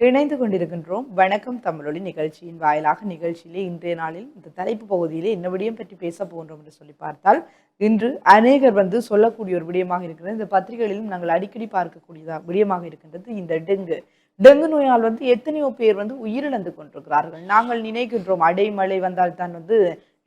இணைந்து கொண்டிருக்கின்றோம். வணக்கம் தமிழொலி நிகழ்ச்சியின் வாயிலாக நிகழ்ச்சியிலே இன்றைய நாளில் இந்த தலைப்பு பகுதியிலே என்ன விடயம் பற்றி பேச போகின்றோம் என்று சொல்லி பார்த்தால் இன்று அநேகர் வந்து சொல்லக்கூடிய ஒரு விடயமாக இருக்கிறது. இந்த பத்திரிகைகளிலும் நாங்கள் அடிக்கடி பார்க்கக்கூடியதாக விடயமாக இருக்கின்றது இந்த டெங்கு. டெங்கு நோயால் வந்து எத்தனையோ பேர் வந்து உயிரிழந்து கொண்டிருக்கிறார்கள். நாங்கள் நினைக்கின்றோம் அடைமழை வந்தால் தான் வந்து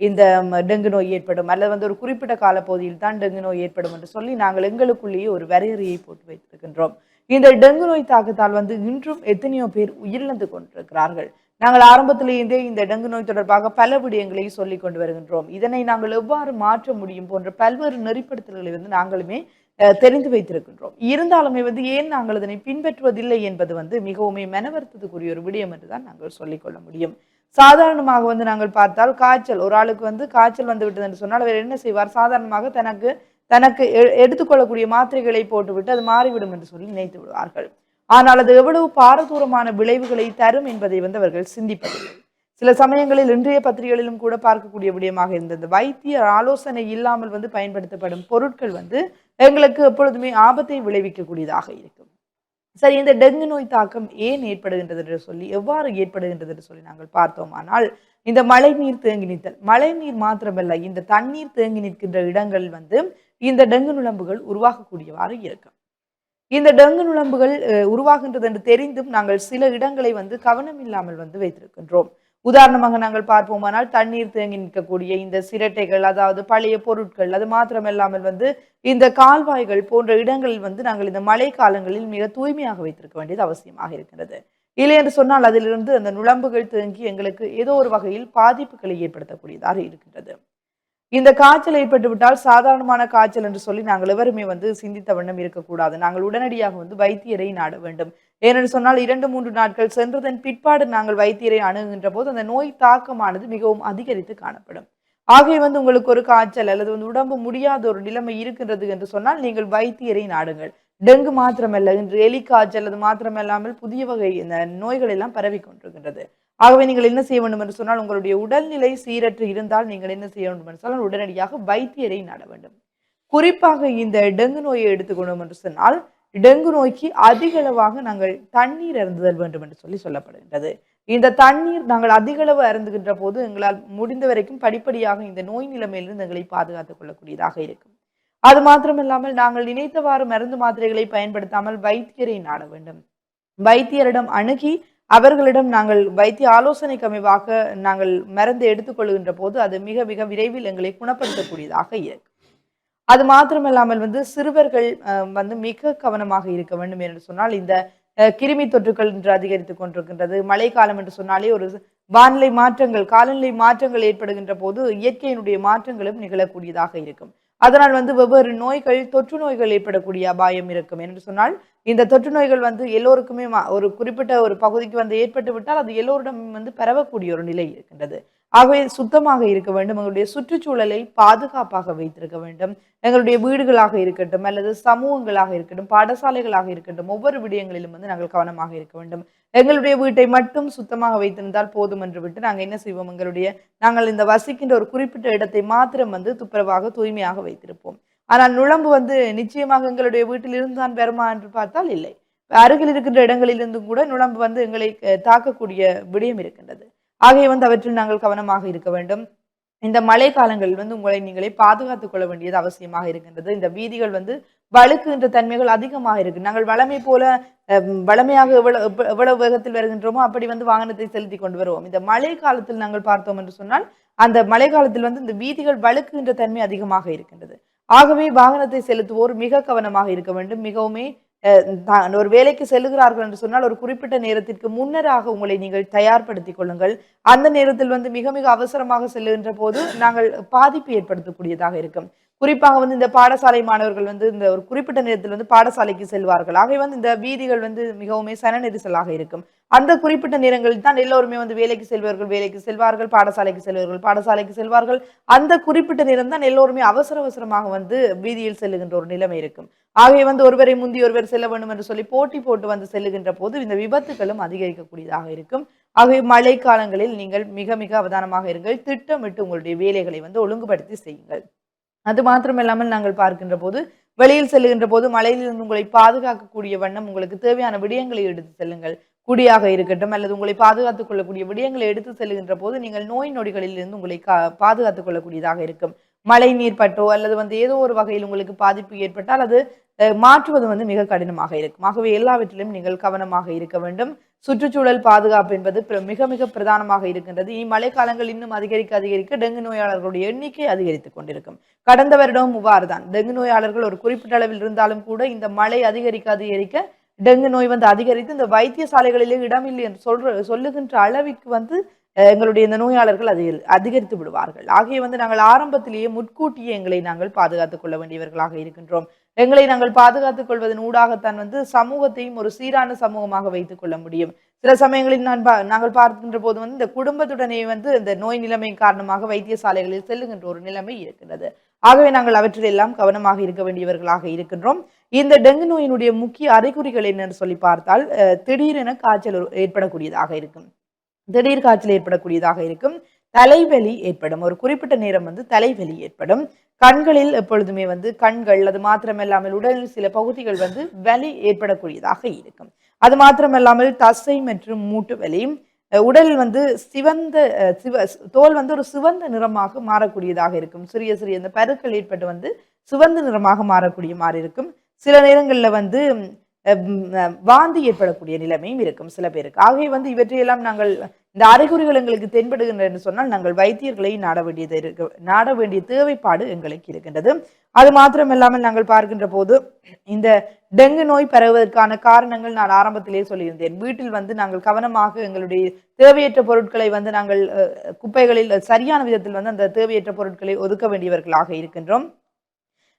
இந்த டெங்கு நோய் ஏற்படும். அல்லது வந்து ஒரு குறிப்பிட்ட காலப்பகுதியில் தான் டெங்கு நோய் ஏற்படும் என்று சொல்லி நாங்கள் எங்களுக்குள்ளேயே ஒரு வரையறையை போட்டு வைத்திருக்கின்றோம். இந்த டெங்கு நோய் தாக்கத்தால் வந்து இன்றும் எத்தனையோ பேர் உயிரிழந்து கொண்டிருக்கிறார்கள். நாங்கள் ஆரம்பத்திலேருந்தே இந்த டெங்கு நோய் தொடர்பாக பல விடயங்களை சொல்லிக் கொண்டு வருகின்றோம். இதனை நாங்கள் எவ்வாறு மாற்ற முடியும் போன்ற பல்வேறு நெறிப்படுத்தல்களை வந்து நாங்களுமே தெரிந்து வைத்திருக்கின்றோம். இருந்தாலுமே வந்து ஏன் நாங்கள் இதனை பின்பற்றுவதில்லை என்பது வந்து மிகவும் மனவருத்தத்துக்குரிய ஒரு விடயம் என்றுதான் நாங்கள் சொல்லிக்கொள்ள முடியும். சாதாரணமாக வந்து நாங்கள் பார்த்தால் காய்ச்சல். ஒரு ஆளுக்கு வந்து காய்ச்சல் வந்து விட்டது என்று சொன்னால் அவர் என்ன செய்வார்? சாதாரணமாக தனக்கு தனக்கு எ- எடுத்துக்கொள்ளக்கூடிய மாத்திரைகளை போட்டுவிட்டு அது மாறிவிடும் என்று சொல்லி நினைத்து விடுவார்கள். ஆனால் அது எவ்வளவு பாரதூரமான விளைவுகளை தரும் என்பதை வந்து அவர்கள் சிந்திப்பதில்லை. சில சமயங்களில் இன்றைய பத்திரிகைகளிலும் கூட பார்க்கக்கூடிய விடயமாக இருந்தது. வைத்திய ஆலோசனை இல்லாமல் வந்து பயன்படுத்தப்படும் பொருட்கள் வந்து எங்களுக்கு எப்பொழுதுமே ஆபத்தை விளைவிக்கக்கூடியதாக இருக்கும். சரி இந்த டெங்கு நோய் தாக்கம் ஏன் ஏற்படுகின்றது என்று சொல்லி எவ்வாறு ஏற்படுகின்றது என்று சொல்லி நாங்கள் பார்த்தோமானால் இந்த மழை நீர் தேங்கி நிற்றல் மழை நீர் மாத்திரமல்ல இந்த தண்ணீர் தேங்கி நிற்கின்ற இடங்கள் வந்து இந்த டெங்கு நுழம்புகள் உருவாகக்கூடியவாறு இருக்கும் இந்த டெங்கு நுழம்புகள் அஹ், உருவாகின்றது என்று தெரிந்தும் நாங்கள் சில இடங்களை வந்து கவனம் இல்லாமல் வந்து வைத்திருக்கின்றோம். உதாரணமாக நாங்கள் பார்ப்போமானால் தண்ணீர் தேங்கி நிற்கக்கூடிய இந்த சிரட்டைகள் அதாவது பழைய பொருட்கள் அது மாத்திரமில்லாமல் வந்து இந்த கால்வாய்கள் போன்ற இடங்களில் வந்து நாங்கள் இந்த மழை காலங்களில் மிக தூய்மையாக வைத்திருக்க வேண்டியது அவசியமாக இருக்கிறது இல்லை என்று சொன்னால் அதிலிருந்து அந்த நுழம்புகள் தேங்கி எங்களுக்கு ஏதோ ஒரு வகையில் பாதிப்புகளை ஏற்படுத்தக்கூடியதாக இருக்கின்றது. இந்த காய்ச்சல் ஏற்பட்டு விட்டால் சாதாரணமான காய்ச்சல் என்று சொல்லி நாங்கள் எவருமே வந்து சிந்தித்த வண்ணம் இருக்கக்கூடாது. நாங்கள் உடனடியாக வந்து வைத்தியரை நாட வேண்டும். ஏனென்று சொன்னால் இரண்டு மூன்று நாட்கள் சென்றதன் பிற்பாடு நாங்கள் வைத்தியரை அணுகுகின்ற போது அந்த நோய் தாக்கமானது மிகவும் அதிகரித்து காணப்படும். ஆகவே வந்து உங்களுக்கு ஒரு காய்ச்சல் அல்லது வந்து உடம்பு முடியாத ஒரு நிலைமை இருக்கின்றது என்று சொன்னால் நீங்கள் வைத்தியரை நாடுங்கள். டெங்கு மாத்திரமல்ல இன்று எலி காய்ச்சல் அது மாத்திரமல்லாமல் புதிய வகை இந்த நோய்கள் எல்லாம் பரவி கொண்டிருக்கின்றது. ஆகவே நீங்கள் என்ன செய்ய வேண்டும் என்று சொன்னால் உங்களுடைய உடல்நிலை சீரற்று இருந்தால் நீங்கள் என்ன செய்ய வேண்டும் என்று சொன்னால் உடனடியாக வைத்தியரை நாட வேண்டும். குறிப்பாக இந்த டெங்கு நோயை எடுத்துக்கொண்டோம் என்று சொன்னால் டெங்கு நோய்க்கு அதிக அளவாக நாங்கள் தண்ணீர் அருந்துதல் வேண்டும் என்று சொல்லி சொல்லப்படுகின்றது. இந்த தண்ணீர் நாங்கள் அதிகளவு அருந்துகின்ற போது எங்களால் முடிந்த வரைக்கும் படிப்படியாக இந்த நோய் நிலைமையிலிருந்து எங்களை பாதுகாத்துக் கொள்ளக்கூடியதாக இருக்கும். அது மாத்திரமில்லாமல் நாங்கள் நினைத்தவாறு மருந்து மாத்திரைகளை பயன்படுத்தாமல் வைத்தியரை நாட வேண்டும். வைத்தியரிடம் அணுகி அவர்களிடம் நாங்கள் வைத்திய ஆலோசனைக்கு அமைவாக நாங்கள் மருந்து எடுத்துக்கொள்கின்ற போது அது மிக மிக விரைவில் எங்களை குணப்படுத்தக்கூடியதாக இருக்கும் அது மாத்திரமல்லாமல் வந்து சிறுவர்கள் அஹ், வந்து மிக கவனமாக இருக்க வேண்டும் என்று சொன்னால் இந்த அஹ், கிருமி தொற்றுகள் என்று அதிகரித்து கொண்டிருக்கின்றது. மழைக்காலம் என்று சொன்னாலே ஒரு வானிலை மாற்றங்கள் காலநிலை மாற்றங்கள் ஏற்படுகின்ற போது இயற்கையினுடைய மாற்றங்களும் நிகழக்கூடியதாக இருக்கும். அதனால் வந்து வெவ்வேறு நோய்கள் தொற்று நோய்கள் ஏற்படக்கூடிய அபாயம் இருக்கும். என்று சொன்னால் இந்த தொற்று நோய்கள் வந்து எல்லோருக்குமே ஒரு குறிப்பிட்ட ஒரு பகுதிக்கு வந்து ஏற்பட்டு விட்டால் அது எல்லோரிடம் வந்து பரவக்கூடிய ஒரு நிலை இருக்கின்றது. ஆகவே சுத்தமாக இருக்க வேண்டும். எங்களுடைய சுற்றுச்சூழலை பாதுகாப்பாக வைத்திருக்க வேண்டும். எங்களுடைய வீடுகளாக இருக்கட்டும் அல்லது சமூகங்களாக இருக்கட்டும் பாடசாலைகளாக இருக்கட்டும் ஒவ்வொரு விடயங்களிலும் வந்து நாங்கள் கவனமாக இருக்க வேண்டும். எங்களுடைய வீட்டை மட்டும் சுத்தமாக வைத்திருந்தால் போதும் என்று விட்டு நாங்கள் என்ன செய்வோம்? எங்களுடைய நாங்கள் இந்த வசிக்கின்ற ஒரு குறிப்பிட்ட இடத்தை மாத்திரம் வந்து துப்புரவாக தூய்மையாக வைத்திருப்போம். ஆனால் நுழம்பு வந்து நிச்சயமாக எங்களுடைய வீட்டில் இருந்தான் வருமா என்று பார்த்தால் இல்லை. அருகில் இருக்கின்ற இடங்களிலிருந்தும் கூட நுழம்பு வந்து எங்களை தாக்கக்கூடிய விடயம் இருக்கின்றது. ஆகிய வந்து அவற்றில் நாங்கள் கவனமாக இருக்க வேண்டும். இந்த மழை காலங்களில் வந்து உங்களை நீங்களே பாதுகாத்துக் கொள்ள வேண்டியது அவசியமாக இருக்கின்றது. இந்த வீதிகள் வந்து வழுக்குகின்ற தன்மைகள் அதிகமாக இருக்கு. நாங்கள் வளமை போல அஹ், வளமையாக எவ்வளவு எவ்வளவு வேகத்தில் வருகின்றோமோ அப்படி வந்து வாகனத்தை செலுத்தி கொண்டு வருவோம். இந்த மழை காலத்தில் நாங்கள் பார்த்தோம் என்று சொன்னால் அந்த மழை காலத்தில் வந்து இந்த வீதிகள் வழுக்குகின்ற தன்மை அதிகமாக இருக்கின்றது. ஆகவே வாகனத்தை செலுத்துவோர் மிக கவனமாக இருக்க வேண்டும். மிகவுமே ஒரு வேலைக்கு செல்லுகிறார்கள் என்று சொன்னால் ஒரு குறிப்பிட்ட நேரத்திற்கு முன்னராக உங்களை நீங்கள் தயார்படுத்திக் கொள்ளுங்கள். அந்த நேரத்தில் வந்து மிக மிக அவசரமாக செல்லுகின்ற போது நாங்கள் பாதிப்பு ஏற்படுத்தக்கூடியதாக இருக்கும். குறிப்பாக வந்து இந்த பாடசாலை மாணவர்கள் வந்து இந்த ஒரு குறிப்பிட்ட நேரத்தில் வந்து பாடசாலைக்கு செல்வார்கள். ஆகவே வந்து இந்த வீதிகள் வந்து மிகவுமே சன நெரிசலாக இருக்கும். அந்த குறிப்பிட்ட நேரங்களில் தான் எல்லோருமே வந்து வேலைக்கு செல்வார்கள் வேலைக்கு செல்வார்கள் பாடசாலைக்கு செல்வார்கள் பாடசாலைக்கு செல்வார்கள். அந்த குறிப்பிட்ட நேரம் தான் எல்லோருமே அவசர அவசரமாக வந்து வீதியில் செல்லுகின்ற ஒரு நிலைமை இருக்கும். ஆகவே வந்து ஒருவரை முந்தி ஒருவர் செல்ல வேண்டும் என்று சொல்லி போட்டி போட்டு வந்து செல்லுகின்ற போது இந்த விபத்துகளும் அதிகரிக்கக்கூடியதாக இருக்கும். ஆகவே மழை காலங்களில் நீங்கள் மிக மிக அவதானமாக இருங்கள். திட்டமிட்டு உங்களுடைய வேலைகளை வந்து ஒழுங்குபடுத்தி செய்யுங்கள். அது மாத்திரமில்லாமல் நாங்கள் பார்க்கின்ற போது வெளியில் செல்லுகின்ற போது மழையிலிருந்து உங்களை பாதுகாக்கக்கூடிய வண்ணம் உங்களுக்கு தேவையான விடயங்களை எடுத்து செல்லுங்கள். குடியாக இருக்கட்டும் அல்லது உங்களை பாதுகாத்துக் கொள்ளக்கூடிய விடயங்களை எடுத்து செல்லுகின்ற போது நீங்கள் நோய் நொடிகளில் இருந்து உங்களை கா பாதுகாத்துக் கொள்ளக்கூடியதாக இருக்கும். மழை நீர் பட்டோ அல்லது வந்து ஏதோ ஒரு வகையில் உங்களுக்கு பாதிப்பு ஏற்பட்டால் அது அஹ், மாற்றுவது வந்து மிக கடினமாக இருக்கும். ஆகவே எல்லாவற்றிலும் நீங்கள் கவனமாக இருக்க வேண்டும். சுற்றுச்சூழல் பாதுகாப்பு என்பது மிக மிக பிரதானமாக இருக்கின்றது. இனி மழைக்காலங்கள் இன்னும் அதிகரிக்க அதிகரிக்க டெங்கு நோயாளர்களுடைய எண்ணிக்கை அதிகரித்துக் கொண்டிருக்கும். கடந்த வருடம் இவ்வாறு தான் டெங்கு நோயாளர்கள் ஒரு குறிப்பிட்ட அளவில் இருந்தாலும் கூட இந்த மழை அதிகரிக்க அதிகரிக்க டெங்கு நோய் வந்து அதிகரித்து இந்த வைத்தியசாலைகளிலே இடமில்லை என்று சொல்ற சொல்லுகின்ற அளவிற்கு வந்து எங்களுடைய இந்த நோயாளர்கள் அதிகரி அதிகரித்து விடுவார்கள். ஆகிய வந்து நாங்கள் ஆரம்பத்திலேயே முன்கூட்டியே எங்களை நாங்கள் பாதுகாத்துக் கொள்ள வேண்டியவர்களாக இருக்கின்றோம். எங்களை நாங்கள் பாதுகாத்துக் கொள்வதன் ஊடாகத்தான் வந்து சமூகத்தையும் ஒரு சீரான சமூகமாக வைத்துக் கொள்ள முடியும். சில சமயங்களில் நான் பா- நாங்கள் பார்க்கின்ற போது வந்து இந்த குடும்பத்துடனே வந்து இந்த நோய் நிலைமை காரணமாக வைத்தியசாலைகளில் செல்லுகின்ற ஒரு நிலைமை இருக்கின்றது ஆகவே நாங்கள் அவற்றில் எல்லாம் கவனமாக இருக்க வேண்டியவர்களாக இருக்கின்றோம். இந்த டெங்கு நோயினுடைய முக்கிய அறிகுறிகள் என்னன்னு சொல்லி பார்த்தால் அஹ், திடீரென காய்ச்சல் ஏற்படக்கூடியதாக இருக்கும். திடீர் காய்ச்சல் ஏற்படக்கூடியதாக இருக்கும். தலைவலி ஏற்படும். ஒரு குறிப்பிட்ட நேரம் வந்து தலைவலி ஏற்படும். கண்களில் எப்பொழுதுமே வந்து கண்கள் அது மாத்திரமல்லாமல் உடலில் சில பகுதிகள் வந்து வலி ஏற்படக்கூடியதாக இருக்கும். அது மாத்திரமல்லாமல் தசை மற்றும் மூட்டு வலி உடல் வந்து சிவந்த சிவ தோல் வந்து ஒரு சிவந்த நிறமாக மாறக்கூடியதாக இருக்கும். சிறிய சிறிய இந்த பருக்கள் ஏற்பட்டு வந்து சிவந்த நிறமாக மாறக்கூடிய மாதிரி இருக்கும். சில நேரங்களில் வந்து வாந்தி ஏற்படக்கூடிய நிலைமையும் இருக்கும் சில பேருக்கு. ஆகவே வந்து இவற்றையெல்லாம் நாங்கள் இந்த அறிகுறிகள் எங்களுக்கு தென்படுகின்றன என்று சொன்னால் நாங்கள் வைத்தியர்களை நாட வேண்டியது இருக்க நாட வேண்டிய தேவைப்பாடு எங்களுக்கு இருக்கின்றது. அது மாத்திரமில்லாமல் நாங்கள் பார்க்கின்ற போது இந்த டெங்கு நோய் பரவுவதற்கான காரணங்கள் நான் ஆரம்பத்திலேயே சொல்லியிருந்தேன். வீட்டில் வந்து நாங்கள் கவனமாக எங்களுடைய தேவையற்ற பொருட்களை வந்து நாங்கள் அஹ், குப்பைகளில் சரியான விதத்தில் வந்து அந்த தேவையற்ற பொருட்களை ஒதுக்க வேண்டியவர்களாக இருக்கின்றோம்.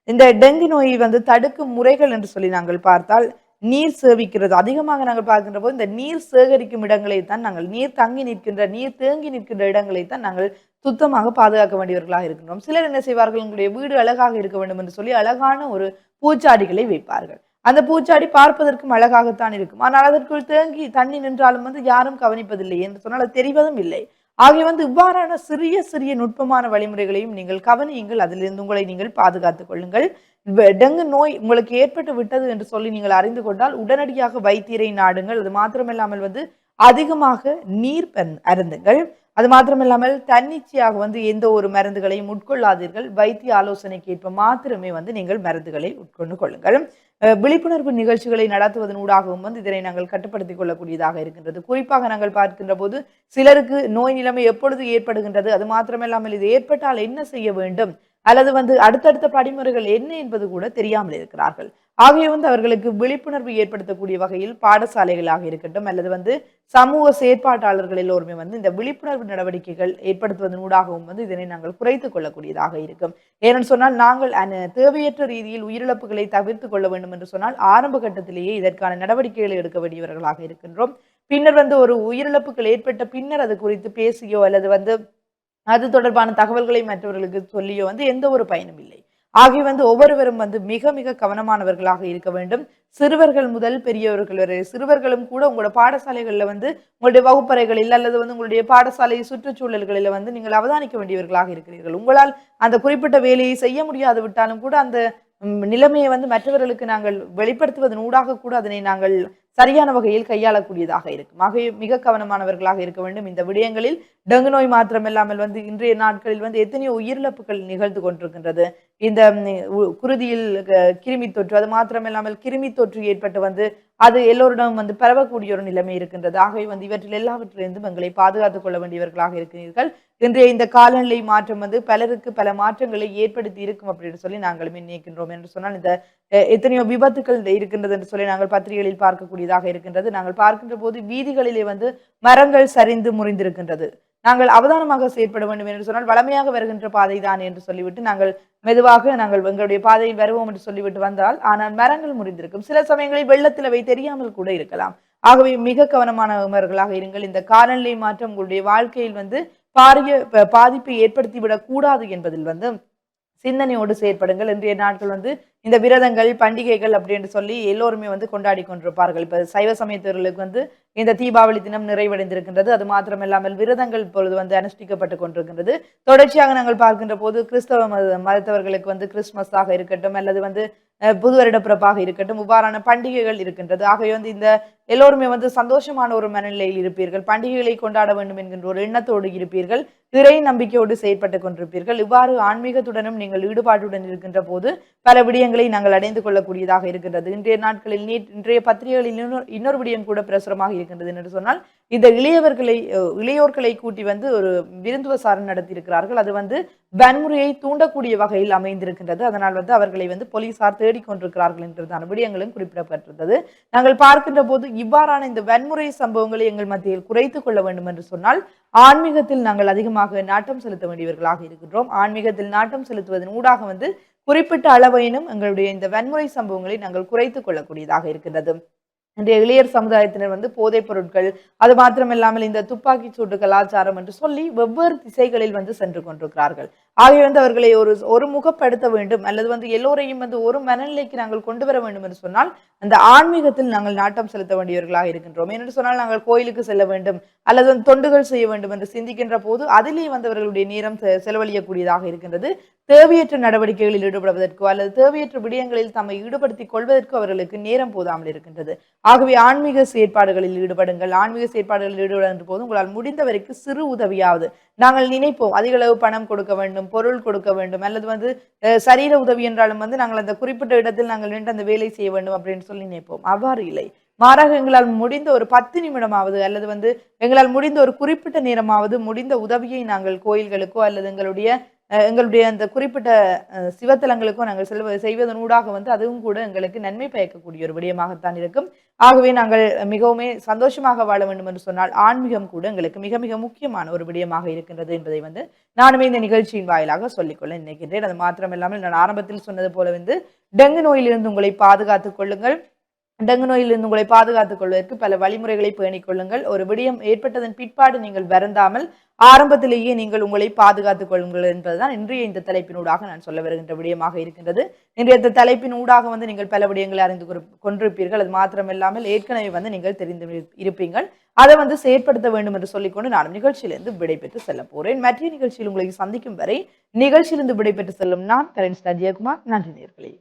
இந்த டெங்கு நோயை வந்து தடுக்கும் முறைகள் என்று சொல்லி நாங்கள் பார்த்தால் நீர் சேவிக்கிறது அதிகமாக நாங்கள் பார்க்கின்ற போது இந்த நீர் சேகரிக்கும் இடங்களை தான் நாங்கள் நீர் தங்கி நிற்கின்ற நீர் தேங்கி நிற்கின்ற இடங்களை தான் நாங்கள் சுத்தமாக பாதுகாக்க வேண்டியவர்களாக இருக்கின்றோம். சிலர் என்ன செய்வார்கள்? உங்களுடைய வீடு அழகாக இருக்க வேண்டும் என்று சொல்லி அழகான ஒரு பூச்சாடிகளை வைப்பார்கள். அந்த பூச்சாடி பார்ப்பதற்கும் அழகாகத்தான் இருக்கும். ஆனால் அதற்குள் தேங்கி தண்ணி நின்றாலும் வந்து யாரும் கவனிப்பதில்லை என்று சொன்னால் அது தெரிவதும் இல்லை. ஆகிய வந்து இவ்வாறான சிறிய சிறிய நுட்பமான வழிமுறைகளையும் நீங்கள் கவனியுங்கள். அதிலிருந்து உங்களை நீங்கள் பாதுகாத்துக் கொள்ளுங்கள். டெங்கு நோய் உங்களுக்கு ஏற்பட்டு விட்டது என்று சொல்லி நீங்கள் அறிந்து கொண்டால் உடனடியாக வைத்தியரை நாடுங்கள். அது மாத்திரமில்லாமல் வந்து அதிகமாக நீர் அருந்துங்கள். அது மாத்திரமில்லாமல் தன்னிச்சையாக வந்து எந்த ஒரு மருந்துகளையும் உட்கொள்ளாதீர்கள். வைத்திய ஆலோசனைக்கு ஏற்ப மாத்திரமே வந்து நீங்கள் மருந்துகளை உட்கொண்டு கொள்ளுங்கள். விழிப்புணர்வு நிகழ்ச்சிகளை நடத்துவதன் ஊடாகவும் வந்து இதனை நாங்கள் கட்டுப்படுத்திக் கொள்ளக்கூடியதாக இருக்கின்றது. குறிப்பாக நாங்கள் பார்க்கின்ற போது சிலருக்கு நோய் நிலைமை எப்பொழுது ஏற்படுகின்றது அது மாத்திரமில்லாமல் இது ஏற்பட்டால் என்ன செய்ய வேண்டும்? அல்லது வந்து அடுத்தடுத்த படிமுறைகள் என்ன என்பது கூட தெரியாமல் இருக்கிறார்கள். ஆகிய வந்து அவர்களுக்கு விழிப்புணர்வு ஏற்படுத்தக்கூடிய வகையில் பாடசாலைகளாக இருக்கட்டும் அல்லது வந்து சமூக செயற்பாட்டாளர்கள் எல்லோருமே வந்து இந்த விழிப்புணர்வு நடவடிக்கைகள் ஏற்படுத்துவதன் ஊடாகவும் வந்து இதனை நாங்கள் குறைத்து கொள்ளக்கூடியதாக இருக்கும். ஏனென்று சொன்னால் நாங்கள் அன- தேவையற்ற ரீதியில் உயிரிழப்புகளை தவிர்த்து கொள்ள வேண்டும் என்று சொன்னால் ஆரம்ப கட்டத்திலேயே இதற்கான நடவடிக்கைகளை எடுக்க வேண்டியவர்களாக இருக்கின்றோம். பின்னர் வந்து ஒரு உயிரிழப்புகள் ஏற்பட்ட பின்னர் அது குறித்து பேசியோ அல்லது வந்து அது தொடர்பான தகவல்களை மற்றவர்களுக்கு சொல்லியோ வந்து எந்த ஒரு பயனும் இல்லை. ஆகிய வந்து ஒவ்வொருவரும் வந்து மிக மிக கவனமானவர்களாக இருக்க வேண்டும். சிறுவர்கள் முதல் பெரியவர்கள் வரை சிறுவர்களும் கூட உங்களோட பாடசாலைகளில் வந்து உங்களுடைய வகுப்பறைகளில் அல்லது வந்து உங்களுடைய பாடசாலை சுற்றுச்சூழல்களில் வந்து நீங்கள் அவதானிக்க வேண்டியவர்களாக இருக்கிறீர்கள். உங்களால் அந்த குறிப்பிட்ட வேலையை செய்ய முடியாது விட்டாலும் கூட அந்த நிலைமையை வந்து மற்றவர்களுக்கு நாங்கள் வெளிப்படுத்துவதன் ஊடாக கூட அதனை நாங்கள் சரியான வகையில் கையாளக்கூடியதாக இருக்கும். ஆகவே மிக கவனமானவர்களாக இருக்க வேண்டும். இந்த விடயங்களில் டெங்கு நோய் மாத்திரமில்லாமல் வந்து இன்றைய நாட்களில் வந்து எத்தனையோ உயிரிழப்புகள் நிகழ்ந்து கொண்டிருக்கின்றது. இந்த குருதியில் கிருமி தொற்று அது மாத்திரமில்லாமல் கிருமி தொற்று ஏற்பட்டு வந்து அது எல்லோரிடமும் வந்து பரவக்கூடிய ஒரு நிலைமை இருக்கின்றது. ஆகவே வந்து இவற்றில் எல்லாவற்றிலிருந்தும் எங்களை பாதுகாத்துக் கொள்ள வேண்டியவர்களாக இருக்கிறீர்கள். இன்றைய இந்த காலநிலை மாற்றம் வந்து பலருக்கு பல மாற்றங்களை ஏற்படுத்தி இருக்கும் அப்படின்னு சொல்லி நாங்களும் நினைக்கின்றோம் என்று சொன்னால் இந்த அஹ், எத்தனையோ விபத்துக்கள் இருக்கின்றது என்று சொல்லி நாங்கள் பத்திரிகைகளில் வேண்டியதாக இருக்கின்றது. நாங்கள் பார்க்கின்ற போது வீதிகளிலே வந்து மரங்கள் சரிந்து முறிந்திருக்கின்றது. நாங்கள் அவதானமாக செயற்பட வேண்டும் என்று சொன்னால் வளமையாக வருகின்ற பாதை தான் என்று சொல்லிவிட்டு நாங்கள் மெதுவாக நாங்கள் எங்களுடைய பாதையில் வருவோம் என்று சொல்லிவிட்டு வந்தால் ஆனால் மரங்கள் முறிந்திருக்கும். சில சமயங்களில் வெள்ளத்தில் அவை தெரியாமல் கூட இருக்கலாம். ஆகவே மிக கவனமானவர்களாக இருங்கள். இந்த காலநிலை மாற்றம் உங்களுடைய வாழ்க்கையில் வந்து பாரிய பாதிப்பை ஏற்படுத்திவிடக் கூடாது என்பதில் வந்து சிந்தனையோடு செயற்படுங்கள். இன்றைய நாட்கள் வந்து இந்த விரதங்கள் பண்டிகைகள் அப்படின்னு சொல்லி எல்லோருமே வந்து கொண்டாடி கொண்டிருப்பார்கள். இப்போ சைவ சமயத்தவர்களுக்கு வந்து இந்த தீபாவளி தினம் நிறைவடைந்திருக்கின்றது. அது மாத்திரமில்லாமல் விரதங்கள் பொழுது வந்து அனுஷ்டிக்கப்பட்டு கொண்டிருக்கின்றது. தொடர்ச்சியாக நாங்கள் பார்க்கின்ற போது கிறிஸ்தவ மத மதத்தவர்களுக்கு வந்து கிறிஸ்துமஸாக இருக்கட்டும் அல்லது வந்து புது வருடப்பிறப்பாக இருக்கட்டும் இவ்வாறான பண்டிகைகள் இருக்கின்றது. ஆகவே வந்து இந்த எல்லோருமே வந்து சந்தோஷமான ஒரு மனநிலையில் இருப்பீர்கள். பண்டிகைகளை கொண்டாட வேண்டும் என்கின்ற ஒரு எண்ணத்தோடு இருப்பீர்கள். இறை நம்பிக்கையோடு செயற்பட்டு கொண்டிருப்பீர்கள். இவ்வாறு ஆன்மீகத்துடனும் நீங்கள் ஈடுபாட்டுடன் இருக்கின்ற போது பல விடயங்கள் நாங்கள் அடைந்து கொள்ளக்கூடியதாக இருக்கின்றது. இன்றைய நாட்களில் நீட் இன்றைய பத்திரிகைகளில் இன்னொரு இன்னொரு விடயம் கூட பிரசுரமாக இருக்கின்றது என்று சொன்னால் இந்த இளையவர்களை இளையோர்களை கூட்டி வந்து ஒரு விருந்துவசாரம் நடத்தியிருக்கிறார்கள். அது வந்து வன்முறையை தூண்டக்கூடிய வகையில் அமைந்திருக்கின்றது. அதனால் வந்து அவர்களை வந்து போலீசார் தேடிக்கொண்டிருக்கிறார்கள் என்றதான விடயங்களும் குறிப்பிடப்பட்டிருந்தது. நாங்கள் பார்க்கின்ற போது இவ்வாறான இந்த வன்முறை சம்பவங்களை எங்கள் மத்தியில் குறைத்துக் கொள்ள வேண்டும் என்று சொன்னால் ஆன்மீகத்தில் நாங்கள் அதிகமாக நாட்டம் செலுத்த வேண்டியவர்களாக இருக்கின்றோம். ஆன்மீகத்தில் நாட்டம் செலுத்துவதன் ஊடாக வந்து குறிப்பிட்ட அளவையினும் எங்களுடைய இந்த வன்முறை சம்பவங்களை நாங்கள் குறைத்துக் கொள்ளக்கூடியதாக இருக்கின்றது. இன்றைய இளையர் சமுதாயத்தினர் வந்து போதைப் பொருட்கள் அது மாத்திரமில்லாமல் இந்த துப்பாக்கி சூட்டு கலாச்சாரம் என்று சொல்லி வெவ்வேறு திசைகளில் வந்து சென்று கொண்டிருக்கிறார்கள். ஆகவே வந்து அவர்களை ஒரு ஒரு முகப்படுத்த வேண்டும். அல்லது வந்து எல்லோரையும் வந்து ஒரு மனநிலைக்கு நாங்கள் கொண்டு வர வேண்டும் என்று சொன்னால் அந்த ஆன்மீகத்தில் நாங்கள் நாட்டம் செலுத்த வேண்டியவர்களாக இருக்கின்றோம். என்று சொன்னால் நாங்கள் கோயிலுக்கு செல்ல வேண்டும். அல்லது வந்து தொண்டுகள் செய்ய வேண்டும் என்று சிந்திக்கின்ற போது அதிலே வந்து அவர்களுடைய நேரம் செ- செலவழியக்கூடியதாக இருக்கின்றது. தேவையற்ற நடவடிக்கைகளில் ஈடுபடுவதற்கோ அல்லது தேவையற்ற விடயங்களில் தம்மை ஈடுபடுத்திக் கொள்வதற்கோ அவர்களுக்கு நேரம் போதாமல் இருக்கின்றது. ஆகவே ஆன்மீக செயற்பாடுகளில் ஈடுபடுங்கள். ஆன்மீக செயற்பாடுகளில் ஈடுபடுகின்ற போது உங்களால் முடிந்த வரைக்கும் சிறு உதவியாவது நாங்கள் நினைப்போம். அதிக அளவு பணம் கொடுக்க வேண்டும் பொருள் கொடுக்க வேண்டும் அல்லது வந்து அஹ், சரீர உதவி என்றாலும் வந்து நாங்கள் அந்த குறிப்பிட்ட இடத்தில் நாங்கள் நின்று அந்த வேலை செய்ய வேண்டும் அப்படின்னு சொல்லி நினைப்போம். அவ்வாறு இல்லை. மாறாக எங்களால் முடிந்த ஒரு பத்து நிமிடமாவது அல்லது வந்து எங்களால் முடிந்த ஒரு குறிப்பிட்ட நேரமாவது முடிந்த உதவியை நாங்கள் கோயில்களுக்கோ அல்லது எங்களுடைய எங்களுடைய அந்த குறிப்பிட்ட சிவத்தலங்களுக்கும் நாங்கள் செல்வ செய்வதன் ஊடாக வந்து அதுவும் கூட எங்களுக்கு நன்மை பயக்கக்கூடிய ஒரு விடயமாகத்தான் இருக்கும். ஆகவே நாங்கள் மிகவுமே சந்தோஷமாக வாழ வேண்டும் என்று சொன்னால் ஆன்மீகம் கூட எங்களுக்கு மிக மிக முக்கியமான ஒரு விடயமாக இருக்கின்றது என்பதை வந்து நானுமே இந்த நிகழ்ச்சியின் வாயிலாக சொல்லிக்கொள்ள நினைக்கின்றேன். அது மாத்திரமில்லாமல் நான் ஆரம்பத்தில் சொன்னது போல வந்து டெங்கு நோயிலிருந்து உங்களை பாதுகாத்துக் கொள்ளுங்கள். டெங்கு நோயிலிருந்து உங்களை பாதுகாத்துக் கொள்வதற்கு பல வழிமுறைகளை பேணிக் கொள்ளுங்கள். ஒரு விடயம் ஏற்பட்டதன் பிற்பாடு நீங்கள் வருந்தாமல் ஆரம்பத்திலேயே நீங்கள் உங்களை பாதுகாத்துக் கொள்ளுங்கள் என்பதுதான் இன்றைய இந்த தலைப்பினூடாக நான் சொல்ல வருகின்ற விடயமாக இருக்கின்றது. இன்றைய இந்த தலைப்பின் ஊடாக வந்து நீங்கள் பல விடயங்களை அறிந்து கொண்டிருப்பீர்கள். அது மாத்திரமில்லாமல் ஏற்கனவே வந்து நீங்கள் தெரிந்து இருப்பீங்கள். அதை வந்து செயற்படுத்த வேண்டும் என்று சொல்லிக்கொண்டு நானும் நிகழ்ச்சியிலிருந்து விடைபெற்று செல்ல போறேன். மற்ற நிகழ்ச்சியில் உங்களை சந்திக்கும் வரை நிகழ்ச்சியிலிருந்து விடைபெற்று செல்லும் நான் கரண் ஜெயக்குமார் நன்றி நேர்களே.